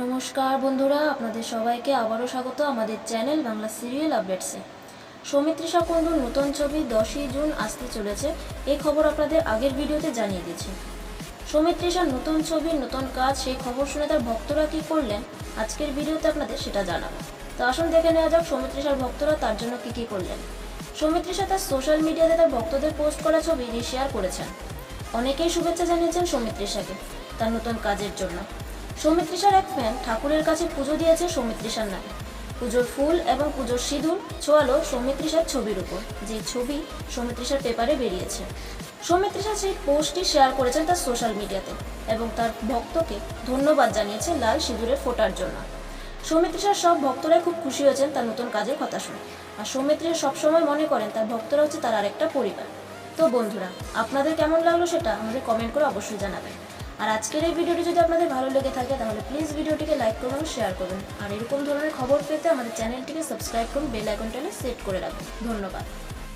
নমস্কার বন্ধুরা, আপনাদের সবাইকে আবারও স্বাগত আমাদের চ্যানেল বাংলা সিরিয়াল আপডেটসে। সৌমিত্রিষা কুণ্ডুর নতুন ছবি দশই জুন আসতে চলেছে, এই খবর আপনাদের আগের ভিডিওতে জানিয়ে দিয়েছি সৌমিত্রিষার নতুন ছবির নতুন কাজ, সেই খবর শুনে তার ভক্তরা কী করলেন, আজকের ভিডিওতে আপনাদের সেটা জানাব। তো আসুন দেখে নেওয়া যাক সৌমিত্রিষার ভক্তরা তার জন্য কী কী করলেন। সৌমিত্রিষা তার সোশ্যাল মিডিয়াতে তার ভক্তদের পোস্ট করা ছবি রিশেয়ার করেছেন। অনেকেই শুভেচ্ছা জানিয়েছেন সৌমিত্রিষাকে তার নতুন কাজের জন্য। সৌমিত্রিষার এক ফ্যান ঠাকুরের কাছে পুজো দিয়েছে সৌমিত্রিষার নামে। পুজোর ফুল এবং পুজোর সিঁদুর ছোয়ালো সৌমিত্রিষার ছবির উপর। যে ছবি সৌমিত্রিষার পেপারে বেরিয়েছে। সৌমিত্রিষা সেই পোস্টটি শেয়ার করেছেন তার সোশ্যাল মিডিয়াতে এবং তার ভক্তকে ধন্যবাদ জানিয়েছে লাল সিঁদুরের ফোটার জন্য। সৌমিত্রিষার সব ভক্তরাই খুব খুশি হয়েছেন তার নতুন কাজের কথা শুনে। আর সৌমিত্রিষা সবসময় মনে করেন তার ভক্তরা হচ্ছে তার আরেকটা পরিবার। তো বন্ধুরা, আপনাদের কেমন লাগল সেটা আমাদের কমেন্ট করে অবশ্যই জানাবেন। আর আজকের এই ভিডিওটি যদি আপনাদের ভালো লেগে থাকে, তাহলে প্লিজ ভিডিওটিকে লাইক করুন শেয়ার করুন। আর এরকম ধরনের খবর পেতে আমাদের চ্যানেলটিকে সাবস্ক্রাইব করুন বেল আইকনটাকে সেট করে রাখুন। ধন্যবাদ।